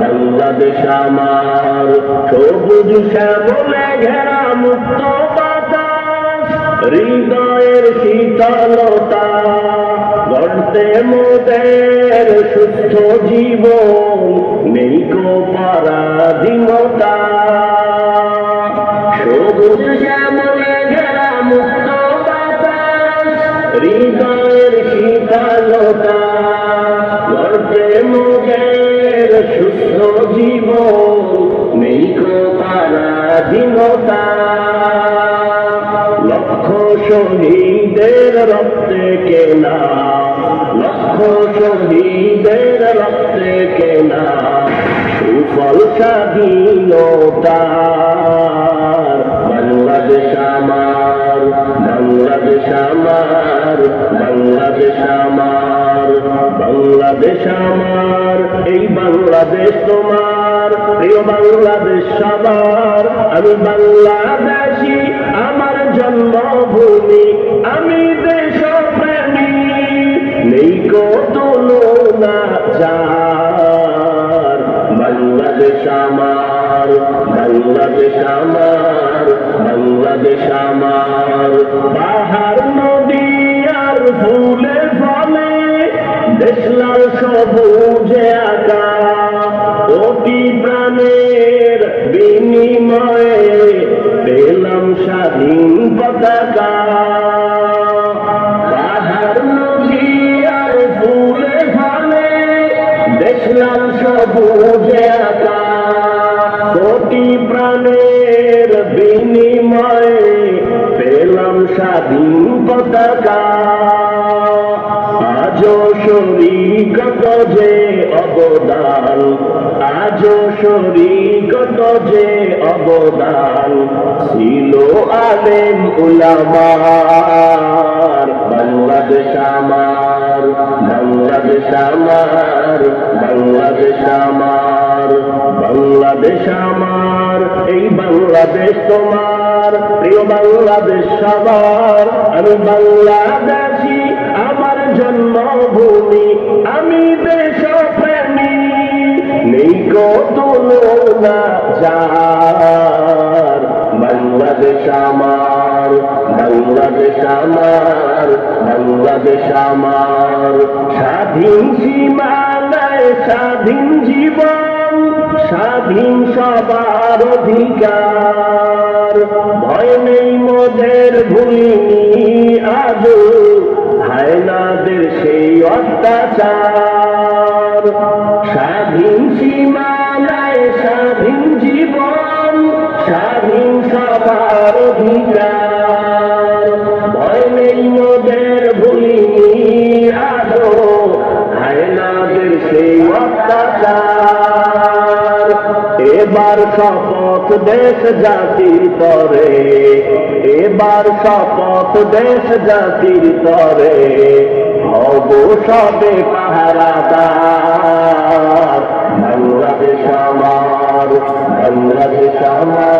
বাংলাদেশ আমার সবুজ শ্যামলে ঘেরা মুক্ত হৃদয়ের শীতলতা গড়তে মোদের সুস্থ জীবন, নেই কো পরাধীনতা। সবুজ শ্যামলে ঘেরা মুক্ত হৃদয়ের শীতলতা গর্বে মোদের সুস্থ জীবন নেই কো পরাধীনতা লক্ষ শহীদের রক্তে কেনা লক্ষ শহীদের রক্তে কেনা সুফল স্বাধীনতার বাংলাদেশ আমার বাংলাদেশ আমার বাংলাদেশ আমার বাংলাদেশ আমার, এই বাংলাদেশ তোমার, প্রিয় বাংলাদেশ সবার। আমি বাংলাদেশি, আমার জন্মভূমি, আমি দেশপ্রেমী। নেই না যার। বাংলাদেশ আমার বাংলাদেশ আমার বাংলাদেশ আমার। পাহাড়, নদী স্বাধীন পতাকা। পাহাড় নদী আর ফুলে ফলে দেখলাম সবুজে আঁকা কোটি প্রাণের বিনিময়ে পেলাম স্বাধীন পতাকা। আজও শরীকত যে অবদান আজও শরীকত যে অবদান ছিল আলেম উলামার, বাংলাদেশ আমার বাংলাদেশ আমার বাংলাদেশ আমার বাংলাদেশ আমার, এই বাংলাদেশ তোমার, প্রিয় বাংলাদেশ সবার আমি বাংলাদেশি, আমার জন্মভূমি, আমি দেশপ্রেমী কত না যার? বাংলাদেশ আমার বাংলাদেশ আমার বাংলাদেশ আমার। স্বাধীন সীমানায় স্বাধীন জীবন, স্বাধীন সবার অধিকার। ভয় নেই মোদের ভুলিনি আজও হায়নাদের সেই অত্যাচার। অধিকার। ভয় নেই মোদের এবার শপথ দেশ জাতির তরে এবার শপথ দেশ জাতির তরে হব সবে আমার, বাংলাদেশ আমার।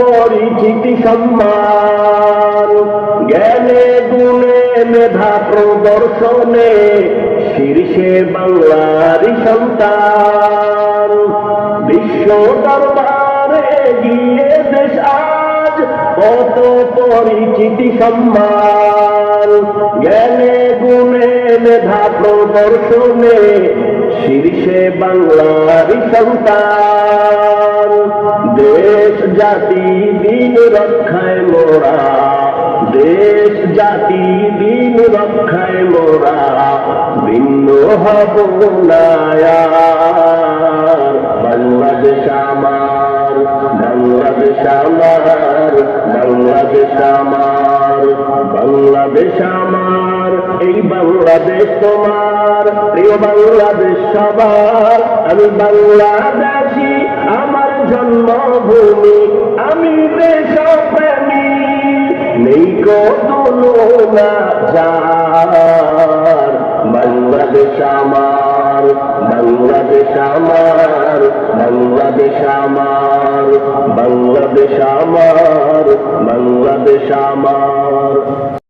পরিচিতি সম্মান জ্ঞানে গুণে মেধা প্রদর্শনে শীর্ষে বাংলারই সন্তান। বিশ্ব দরবারে গিয়ে দেশ আজ কত পরিচিতি সম্মান জ্ঞানে গুণে মেধা প্রদর্শনে শীর্ষে বাংলার সন্তান। জাতি দিন রক্ষায় মোরা, দেশ জাতি দিন রক্ষায় মোরা, ভিন্ন হব। বাংলাদেশ আমার বাংলাদেশ আমার বাংলাদেশ আমার বাংলাদেশ আমার, এই বাংলাদেশ তোমার, প্রিয় বাংলাদেশ সবার, আমি বাংলাদেশি জন্মভূমি, আমি দেশপ্রেমী। নেই তুলনা যার। বাংলাদেশ আমার বাংলাদেশ আমার বাংলাদেশ আমার বাংলাদেশ আমার বাংলাদেশ আমার।